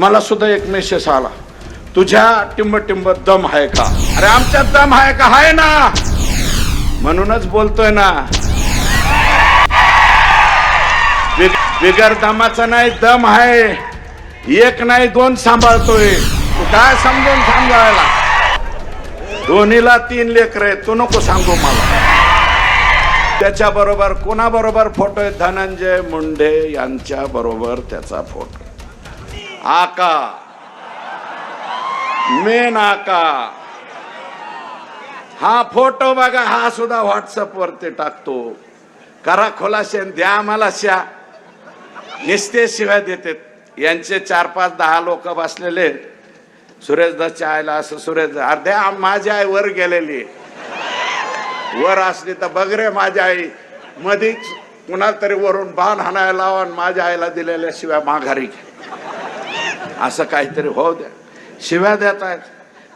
मला सुद्धा एक मेसेज आला. तुझ्या टिंब टिंब दम आहे का? अरे आमच्या दम आहे का? आहे ना. म्हणूनच बोलतोय ना. बिगर दमाचा नाही दम आहे. एक नाही दोन सांभाळतोय. तू काय समजून सांभाळायला दोन्हीला तीन लेकर आहेत. तू नको सांगू मला. त्याच्या बरोबर कोणाबरोबर फोटो आहे? धनंजय मुंडे यांच्या बरोबर त्याचा फोटो आका। मेन आका। हा फोटो बघा हा सुद्धा व्हॉट्सअप वरती टाकतो. करा खोलाशे द्या आम्हाला श्या निस्ते शिवाय देते यांचे चार पाच दहा लोक बसलेले. सुरेश दाच्या आईला असं सुरेश दा- अर्ध्या माझी आई वर गेलेली. वर असली तर बघ रे माझी आई. मधीच कुणाला तरी वरून बाण हाणायला लावा आणि माझ्या आईला दिलेल्या शिवाय माघारी घे. असं काहीतरी होऊ द्या. शिव्या देत आहेत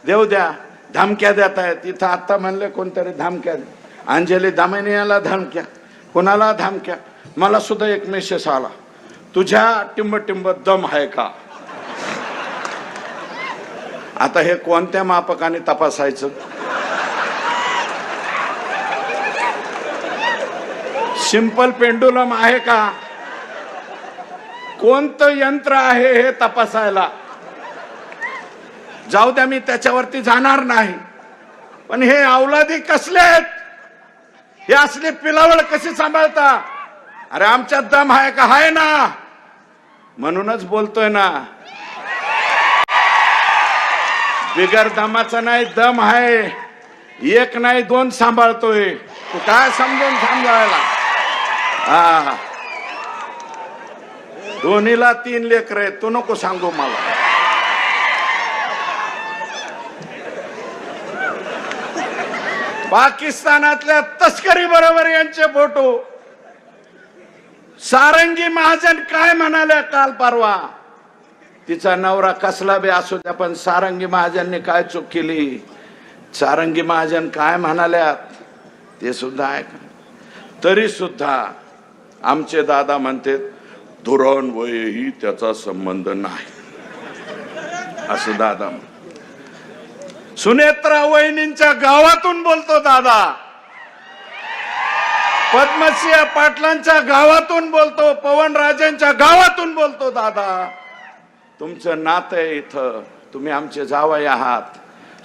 देऊ द्या. धमक्या देत आहेत इथं आत्ता म्हणले कोणतरी धमक्या दे. अंजली दामिनीयाला धमक्या. कोणाला धमक्या? मला सुद्धा एक मेसेज आला. तुझ्या टिंब टिंब दम आहे का? आता हे कोणत्या मापकाने तपासायचं? सिंपल पेंडुलम आहे का? कोणतं यंत्र आहे हे तपासायला? जाऊ द्या मी त्याच्यावरती जाणार नाही. पण हे अवलादी कसले आहेत? हे असले पिलावळ कशी सांभाळता? अरे आमच्या दम आहे का? आहे ना. म्हणूनच बोलतोय ना. बिगर दमाचा नाही दम आहे. एक नाही दोन सांभाळतोय. तू काय समजून सांभाळायला? हा. धोनीला तीन लेकर आहेत. तू नको सांगू मला. पाकिस्तानातल्या तस्करी बरोबर यांचे फोटो. सारंगी महाजन काय म्हणाले काल परवा? तिचा नवरा कसला बी असू द्या पण सारंगी महाजनने काय चूक केली? सारंगी महाजन काय म्हणाल्यात? ते सुद्धा ऐका. तरी सुद्धा आमचे दादा म्हणतात धोरण वयही त्याचा संबंध नाही. असं दादा सुनेत्रा वहिनींच्या गावातून बोलतो दादा. पद्मसिंह पाटलांच्या गावातून बोलतो पवन राजेंच्या गावातून बोलतो दादा. तुमचं नातं आहे इथं. तुम्ही आमचे जावई आहात.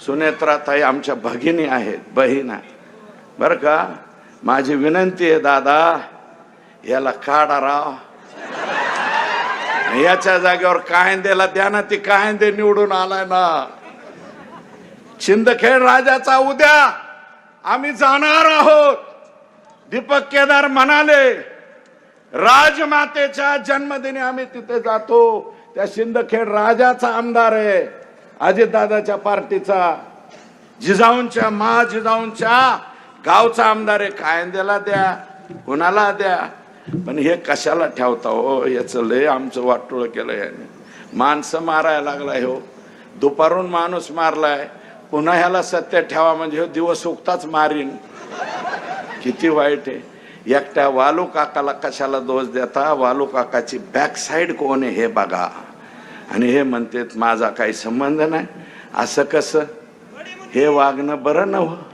सुनेत्रा ताई आमच्या भगिनी आहेत बहीण आहे. बरं का? माझी विनंती आहे दादा याला काढा राव. याच्या जागेवर कायंदेला द्या ना ती कायंदे निवडून आलाय ना. शिंदखेड राजाचा उद्या आम्ही जाणार आहोत. दीपक केदार म्हणाले राजमातेच्या जन्मदिनी आम्ही तिथे जातो. त्या शिंदखेड राजाचा आमदार आहे अजितदादाच्या पार्टीचा. जिजाऊंच्या मा जिजाऊंच्या गावचा आमदार आहे कायंद्याला द्या कुणाला द्या. पण हे कशाला ठेवता हो? याचं लय आमचं वाटोळं केलं याने. माणसं मारायला लागलाय हो. दुपारून माणूस मारलाय. पुन्हा ह्याला सत्य ठेवा म्हणजे हो दिवस उगताच मारीन. किती वाईट आहे. एकट्या वालू काकाला कशाला दोष देता? वालू काकाची बॅक साईड कोण आहे हे बघा. आणि हे म्हणतात माझा काही संबंध नाही. असं कसं? हे वागणं बरं नव्हतं